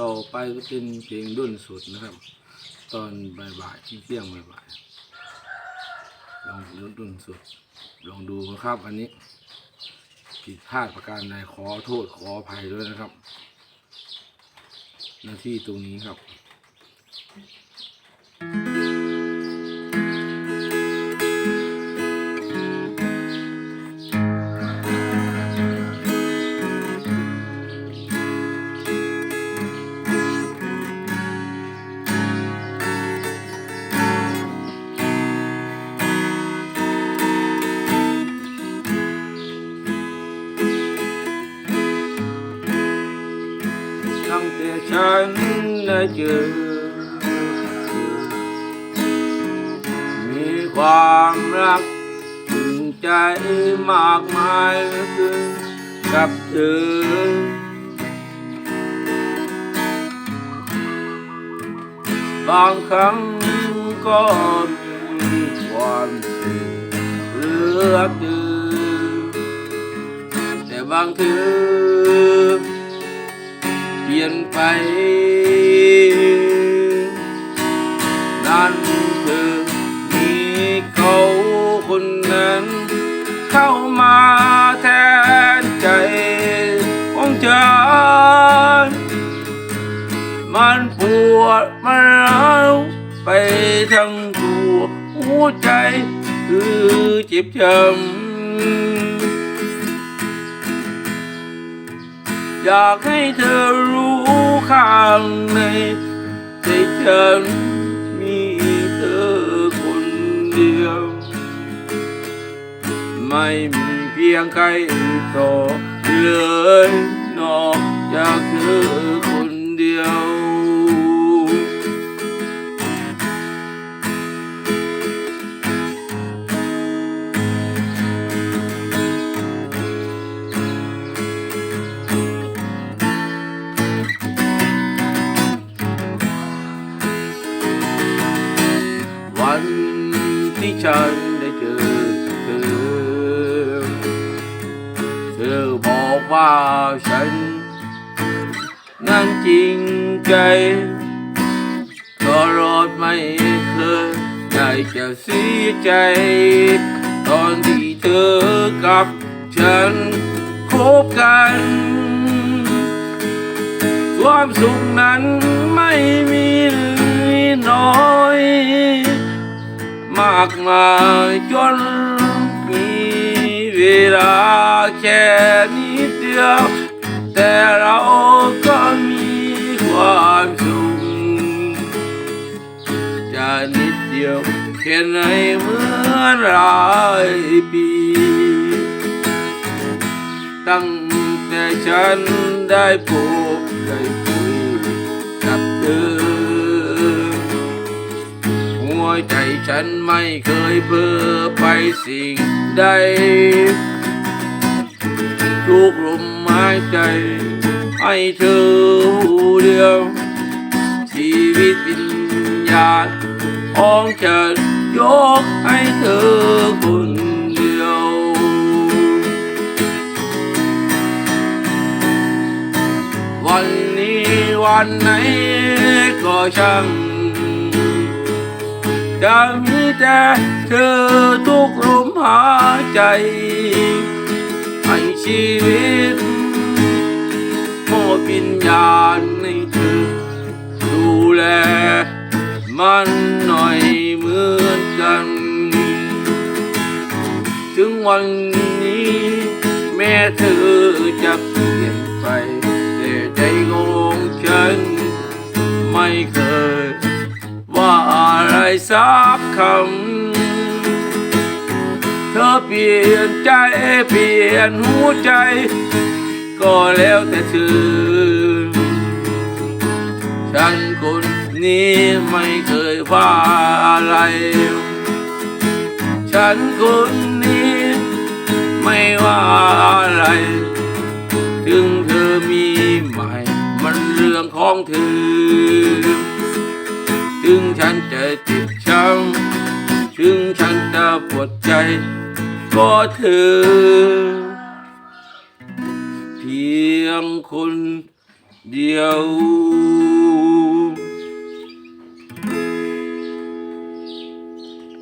ต่อไปก็เป็นเพลงดุนสุดนะครับ ตอนบ่ายๆที่เที่ยงบ่ายๆลองดูดุนสุด ลองดูนะครับอันนี้ผิดพลาดประการใดขอโทษขออภัยด้วยนะครับ หน้าที่ตรงนี้ครับ ฉันได้เจอ มีความรักถึงใจมากมายคือกินกับเธอบางครั้งก็มีความสุขเหลือเกินแต่บางเธอเป ลี่ยนไป นั่นเธอมีเขาคนนั้น เข้ามาแทนใจของฉัน มันปวดมันร้าวไปทั้งตัวหัวใจคือเจ็บช้ำ อยากให้เธอรู้ข้างในใจฉันมีเธอคนเดียว ไม่มีเพียงใครต่อเลยนอกจากเธอคนเดียว ว่าฉัน นั้นจริงใจตลอดไม่เคยได้จะเสียใจ ตอนที่เธอกับฉันคบกันความสุขนั้นไม่มีน้อย มากมายจนมีเวลาแค่ แค่ไหนเหมื่อนหลายปี ตั้งแต่ฉันได้พบได้คุยกับเธอ หัวใจฉันไม่เคยเพ้อไปสิ่งใด ทุกลมหายใจให้เธอผู้เดียว ชีวิตวิญญาณของฉัน ยกให้เธอคนเดียว วันนี้วันไหนก็ช่างจะมีแต่เธอทุกลมหายใจ ให้ชีวิตมอบวิญญาณในเธอ ดูแลมัน ถึงวันนี้ แม้เธอจะเปลี่ยนไป แต่ใจของฉัน ไม่เคย ว่าอะไรสักคำ เธอเปลี่ยนใจเปลี่ยนหัวใจ ก็แล้วแต่เธอ ฉันคนนี้ไม่เคยว่าอะไร ฉันคน ไม่ว่าอะไร ถึงเธอมีใหม่ มันเรื่องของเธอ ถึงฉันจะเจ็บช้ำถึงฉันจะปวดใจ ก็เธอ เพียงคนเดียว